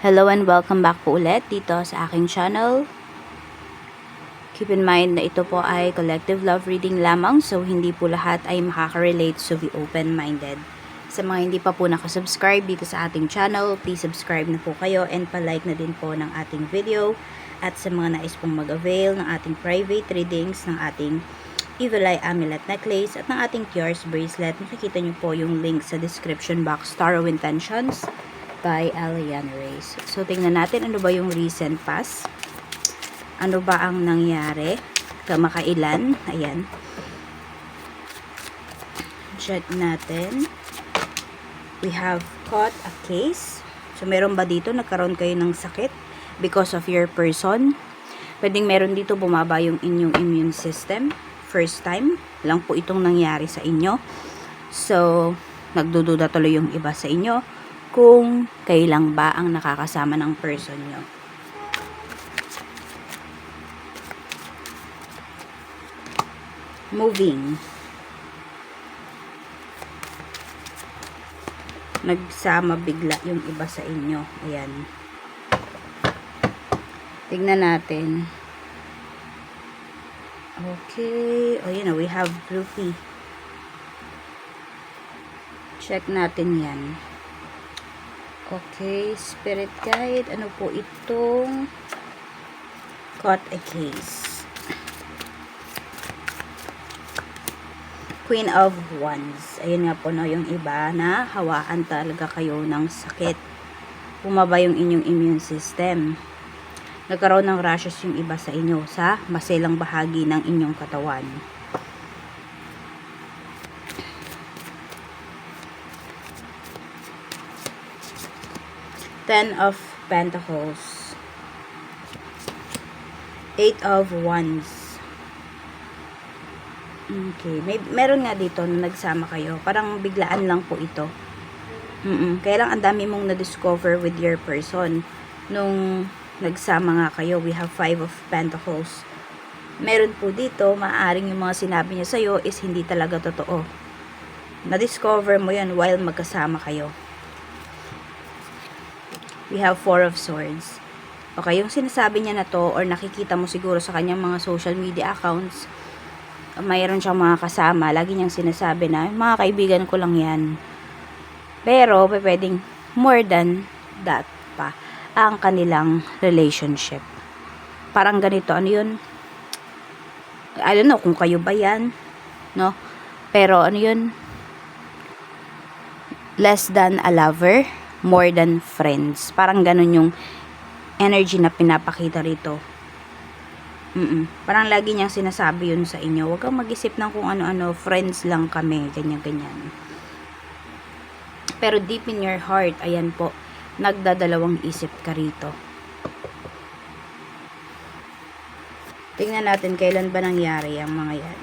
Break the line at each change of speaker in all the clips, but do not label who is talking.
Hello and welcome back po ulit dito sa aking channel. Keep in mind na ito po ay collective love reading lamang so hindi po lahat ay makaka-relate so be open-minded. Sa mga hindi pa po nakasubscribe dito sa ating channel, please subscribe na po kayo and palike na din po ng ating video. At sa mga nais pong mag-avail ng ating private readings ng ating Evil Eye Amulet Necklace at ng ating Cures Bracelet, makikita nyo po yung link sa description box, Tarot Intentions by Alian Reyes. So, tingnan natin ano ba yung recent past. Ano ba ang nangyari kamakailan. Ayan. Check natin. We have caught a case. So, meron ba dito nagkaroon kayo ng sakit because of your person? Pwedeng meron dito bumaba yung inyong immune system. First time lang po itong nangyari sa inyo. So, nagdududa tuloy yung iba sa inyo kung kailang ba ang nakakasama ng person nyo. Moving. Nagsama bigla yung iba sa inyo. Ayan. Tignan natin. Okay. O, yun na. We have groupie. Check natin yan. Okay, spirit guide. Ano po itong caught a case. Queen of Wands. Ayun nga po no, yung iba na hawaan talaga kayo ng sakit. Bumaba yung inyong immune system. Nagkaroon ng rashes yung iba sa inyo sa maselang bahagi ng inyong katawan. Ten of Pentacles. Eight of Wands. Okay. May, meron nga dito na nagsama kayo. Parang biglaan lang po ito. Mm-mm. Kaya lang ang dami mong na-discover with your person. Nung nagsama nga kayo, we have five of Pentacles. Meron po dito, maaring yung mga sinabi niya sa'yo is hindi talaga totoo. Na-discover mo yan while magkasama kayo. We have Four of Swords. Okay, yung sinasabi niya na to or nakikita mo siguro sa kanyang mga social media accounts, mayroon siyang mga kasama, lagi niyang sinasabi na, mga kaibigan ko lang yan. Pero, pwedeng more than that pa ang kanilang relationship. Parang ganito, ano yun? I don't know kung kayo ba yan, no? Pero, ano yun? Less than a lover, more than friends. Parang ganun yung energy na pinapakita rito. Mm-mm. Parang lagi niyang sinasabi yun sa inyo. Huwag kang mag-isip ng kung ano-ano. Friends lang kami. Ganyan-ganyan. Pero deep in your heart, ayan po, nagdadalawang isip ka rito. Tingnan natin kailan ba nangyari ang mga yan.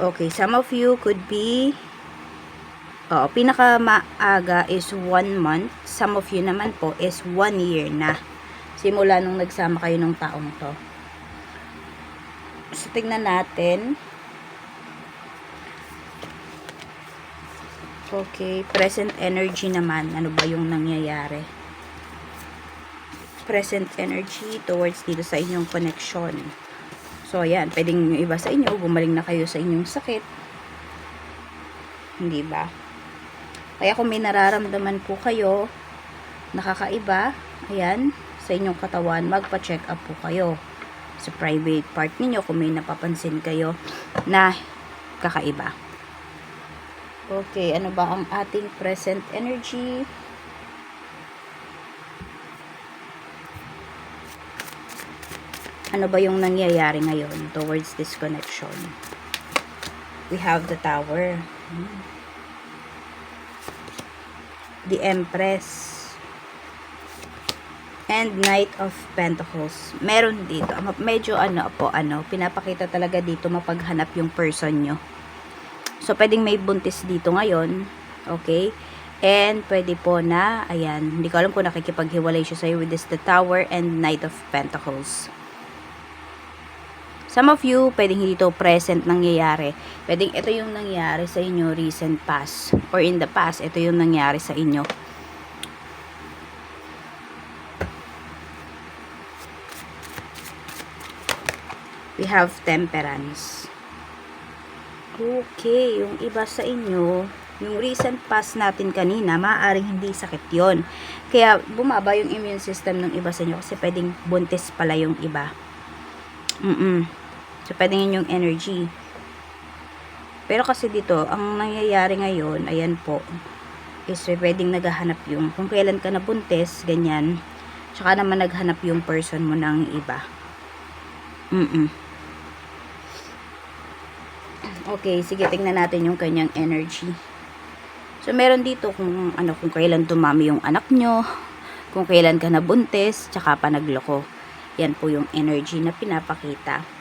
Okay, some of you could be Oo, pinaka maaga is one month. Some of you naman po is one year na. Simula nung nagsama kayo ng taong to. So, tignan natin. Okay, present energy naman. Ano ba yung nangyayari? Present energy towards dito sa inyong connection. So, ayan. Pwedeng iba sa inyo, gumaling na kayo sa inyong sakit. Hindi ba? Kaya kung may nararamdaman po kayo, nakakaiba, ayan, sa inyong katawan, magpa-check up po kayo sa private part ninyo kung may napapansin kayo na kakaiba. Okay, ano ba ang ating present energy? Ano ba yung nangyayari ngayon towards this connection? We have the tower. Hmm. The Empress. And Knight of Pentacles. Meron dito. Medyo ano po, ano, pinapakita talaga dito mapaghanap yung person nyo. So, pwedeng may buntis dito ngayon. Okay? And, pwede po na, ayan, hindi ko alam kung nakikipaghiwalay siya sa'yo with this, the Tower and Knight of Pentacles. Some of you, pwedeng hindi to present nangyayari. Pwedeng ito yung nangyari sa inyo recent past. Or in the past, ito yung nangyari sa inyo. We have temperance. Okay, yung iba sa inyo, yung recent past natin kanina, maaaring hindi sakit yon. Kaya bumaba yung immune system ng iba sa inyo kasi pwedeng buntis pala yung iba. Mm-mm. So, pwedeng yun yung energy. Pero kasi dito, ang nangyayari ngayon, ayan po, is pwedeng naghahanap yung, kung kailan ka nabuntis, ganyan, tsaka naman naghanap yung person mo ng iba. Mm-mm. Okay, sige, tingnan natin yung kanyang energy. So, meron dito kung ano, kung kailan dumami yung anak nyo, kung kailan ka nabuntis, tsaka pa nagloko. Yan po yung energy na pinapakita.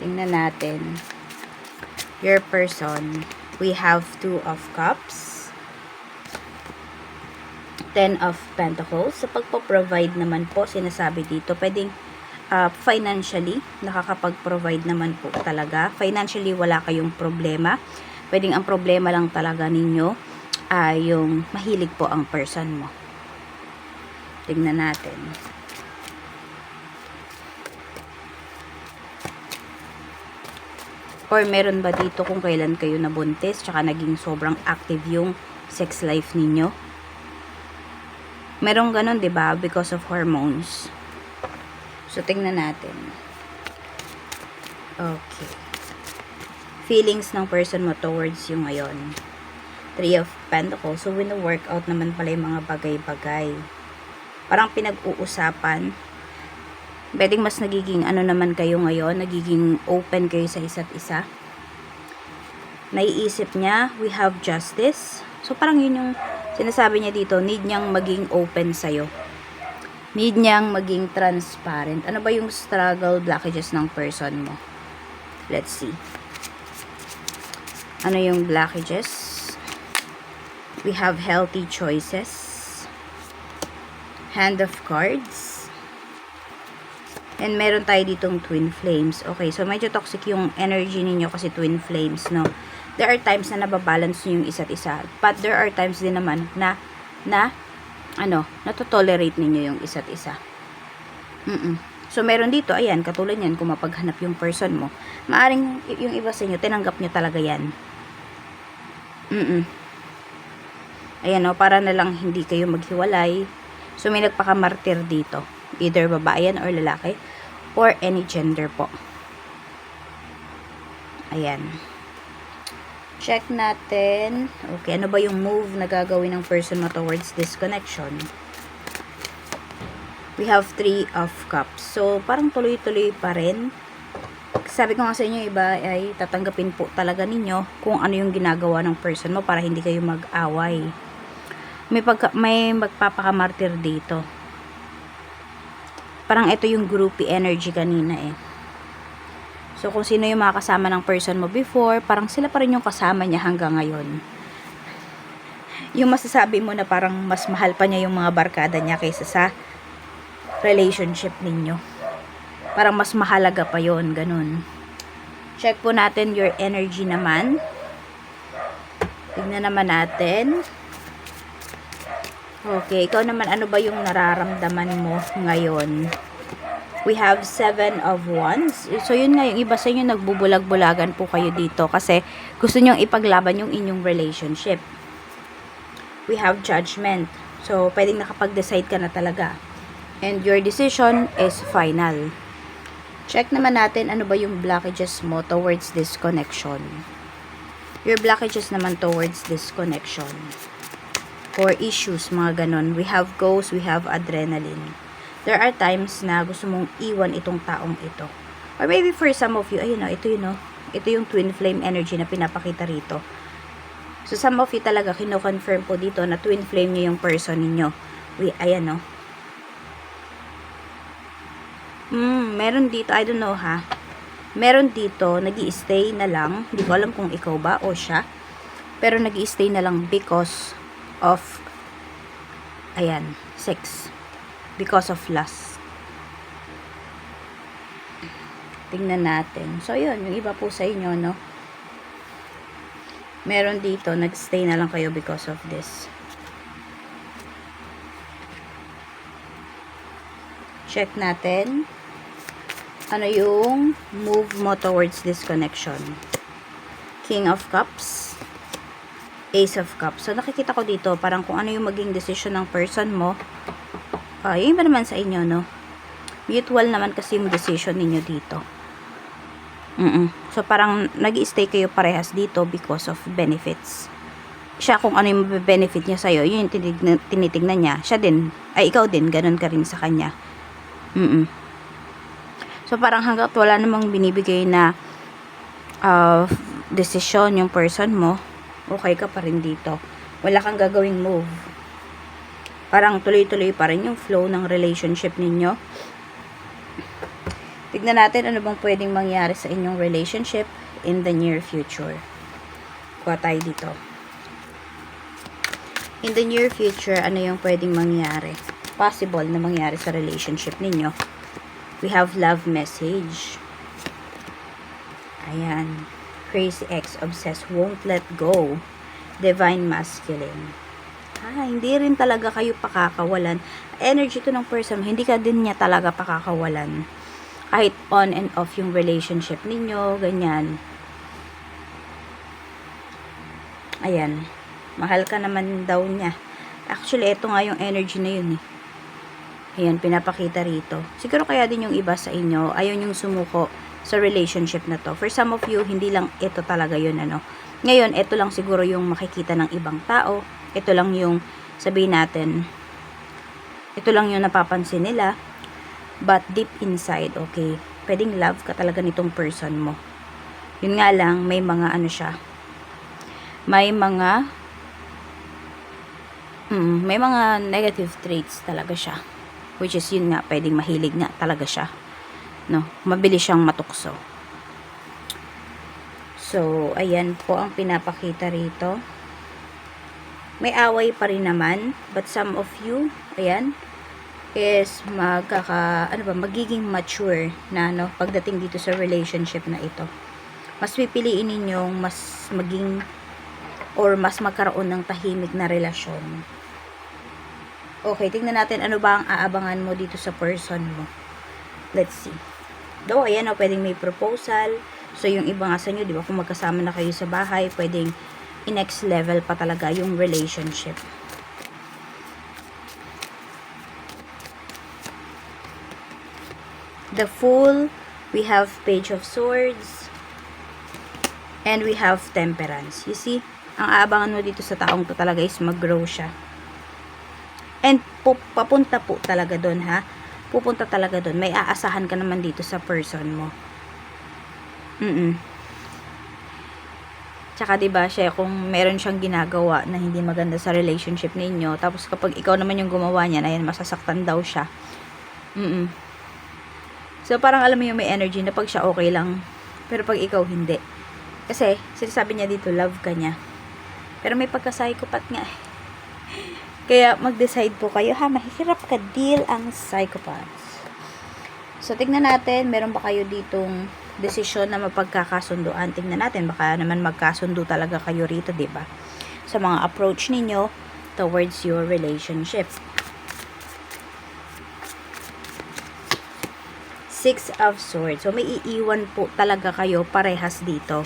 Tingnan natin. Your person. We have two of cups. Ten of pentacles. Sa pagpo-provide naman po, sinasabi dito, pwedeng uh, financially, nakakapag-provide naman po talaga. Financially, wala kayong problema. Pwedeng ang problema lang talaga ninyo ay yung mahilig po ang person mo. Tingnan natin. Or meron ba dito kung kailan kayo nabuntis tsaka naging sobrang active yung sex life ninyo? Merong ganun, 'di ba? Because of hormones. So tingnan natin. Okay. Feelings ng person mo towards you ngayon. Three of Pentacles. So, wino-workout naman pala yung mga bagay-bagay. Parang pinag-uusapan. Pwedeng mas nagiging ano naman kayo ngayon, nagiging open kayo sa isa't isa. Naiisip niya, we have justice. So, parang yun yung sinasabi niya dito, need niyang maging open sa'yo. Need niyang maging transparent. Ano ba yung struggle, blockages ng person mo? Let's see. Ano yung blockages? We have healthy choices. Hand of cards. And meron tayo ditong twin flames. Okay, so medyo toxic yung energy ninyo kasi twin flames, no? There are times na nababalance nyo yung isa't isa. But there are times din naman na, na, ano, natotolerate ninyo yung isa't isa. Mm-mm. So, meron dito, ayan, katulad yan, kung mapaghanap yung person mo, maaring yung iba sa inyo, tinanggap nyo talaga yan. Mm-mm. Ayan o, para na lang hindi kayo maghiwalay. So, may nagpakamartir dito. Either babae yan or lalaki. Or any gender po. Ayan. Check natin. Okay, ano ba yung move na gagawin ng person mo towards this connection? We have three of cups. So, parang tuloy-tuloy pa rin. Sabi ko nga sa inyo, iba ay tatanggapin po talaga ninyo kung ano yung ginagawa ng person mo para hindi kayo mag-away. May, pagka, may magpapakamartir dito. Parang ito yung groupie energy kanina eh. So, kung sino yung mga kasama ng person mo before, parang sila pa rin yung kasama niya hanggang ngayon. Yung masasabi mo na parang mas mahal pa niya yung mga barkada niya kaysa sa relationship ninyo. Parang mas mahalaga pa yon ganun. Check po natin your energy naman. Tignan naman natin. Okay, ikaw naman ano ba yung nararamdaman mo ngayon? We have seven of wands. So, yun nga, yung iba sa inyo nagbubulag-bulagan po kayo dito kasi gusto nyong ipaglaban yung inyong relationship. We have judgment. So, pwedeng nakapag-decide ka na talaga. And your decision is final. Check naman natin ano ba yung blockages mo towards this connection. Your blockages naman towards this connection. Or issues, mga ganon. We have ghosts, we have adrenaline there are times na gusto mong iwan itong taong ito. Or maybe for some of you, ayun o, ito yun o. Ito yung twin flame energy na pinapakita rito. So, some of you talaga, kino-confirm po dito na twin flame nyo yung person ninyo. We, ayan o. Hmm, meron dito, I don't know ha. Meron dito, nag stay na lang. Hindi ko alam kung ikaw ba o siya. Pero nag stay na lang because of, ayan, sex because of lust. Tingnan natin. So, yun, yung iba po sa inyo, no? Meron dito, nagstay na lang kayo because of this. check natin ano yung move mo towards this connection. King of Cups, Ace of Cups. So, nakikita ko dito, parang kung ano yung maging decision ng person mo, ah, yun ba naman sa inyo, no? Mutual naman kasi yung decision ninyo dito. Mm So, parang nag stay kayo parehas dito because of benefits. Siya kung ano yung benefit niya sa'yo, yun yung tinitignan, tinitignan niya. Siya din, ay ikaw din, ganun ka rin sa kanya. Mm So, parang hanggat wala namang binibigay na uh, desisyon yung person mo, okay ka pa rin dito. Wala kang gagawing move. Parang tuloy-tuloy pa rin yung flow ng relationship ninyo. Tignan natin ano bang pwedeng mangyari sa inyong relationship in the near future. Kuha tayo dito. In the near future, ano yung pwedeng mangyari? Possible na mangyari sa relationship ninyo. We have love message. Ayan. Crazy ex, obsessed, won't let go. Divine masculine. Ah, hindi rin talaga kayo pakakawalan. Energy to ng person, hindi ka din niya talaga pakakawalan. Kahit on and off yung relationship ninyo, ganyan. Ayan. Mahal ka naman daw niya. Actually, ito nga yung energy na yun eh. Ayan, pinapakita rito. Siguro kaya din yung iba sa inyo, ayaw yung sumuko sa relationship na to. For some of you, hindi lang ito talaga yun, ano. Ngayon, ito lang siguro yung makikita ng ibang tao. Ito lang yung, sabihin natin, ito lang yung napapansin nila. But deep inside, okay, pwedeng love ka talaga nitong person mo. Yun nga lang, may mga ano siya, may mga, mm, may mga negative traits talaga siya. Which is yun nga, pwedeng mahilig nga talaga siya. No, mabilis siyang matukso. So, ayan po ang pinapakita rito. May away pa rin naman, but some of you, ayan, is magkaka, ano ba, magiging mature na, no, pagdating dito sa relationship na ito. Mas pipiliin ninyong mas maging or mas magkaroon ng tahimik na relasyon. Okay, tingnan natin ano ba ang aabangan mo dito sa person mo. Let's see. Though, ayan o, pwedeng may proposal. So, yung iba nga sa inyo, di ba, kung magkasama na kayo sa bahay, pwedeng i-next level pa talaga yung relationship. The Fool, we have Page of Swords, and we have Temperance. You see, ang aabangan mo dito sa taong to talaga is mag-grow siya. And pu papunta po talaga doon ha. Pupunta talaga doon. May aasahan ka naman dito sa person mo. Mm Tsaka 'di ba, siya kung meron siyang ginagawa na hindi maganda sa relationship ninyo, tapos kapag ikaw naman yung gumawa niyan, ayan masasaktan daw siya. Mm. So parang alam mo yung may energy na pag siya okay lang, pero pag ikaw hindi. Kasi sinasabi niya dito love ka niya. Pero may pagka-psychopath nga. eh. Kaya mag-decide po kayo ha, mahihirap ka deal ang psychopaths. So tignan natin, meron ba kayo ditong desisyon na mapagkakasunduan? Tingnan natin, baka naman magkasundo talaga kayo rito, 'di ba? Sa mga approach ninyo towards your relationship. Six of Swords. So, may iiwan po talaga kayo parehas dito.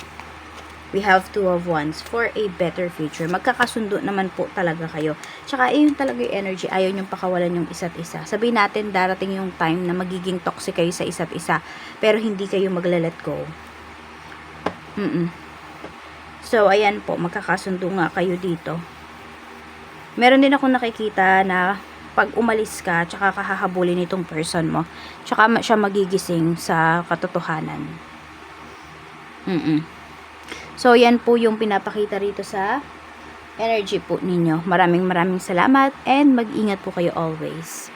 We have two of wands for a better future. Magkakasundo naman po talaga kayo. Tsaka, ayun talaga yung energy. Ayaw niyong pakawalan yung isa't isa. Sabihin natin, darating yung time na magiging toxic kayo sa isa't isa. Pero hindi kayo magla-let go. Mm-mm. So, ayan po. Magkakasundo nga kayo dito. Meron din ako nakikita na pag umalis ka, tsaka kahahabulin itong person mo, tsaka siya magigising sa katotohanan. Mm-mm. So, yan po yung pinapakita rito sa energy po ninyo. Maraming maraming salamat and mag-ingat po kayo always.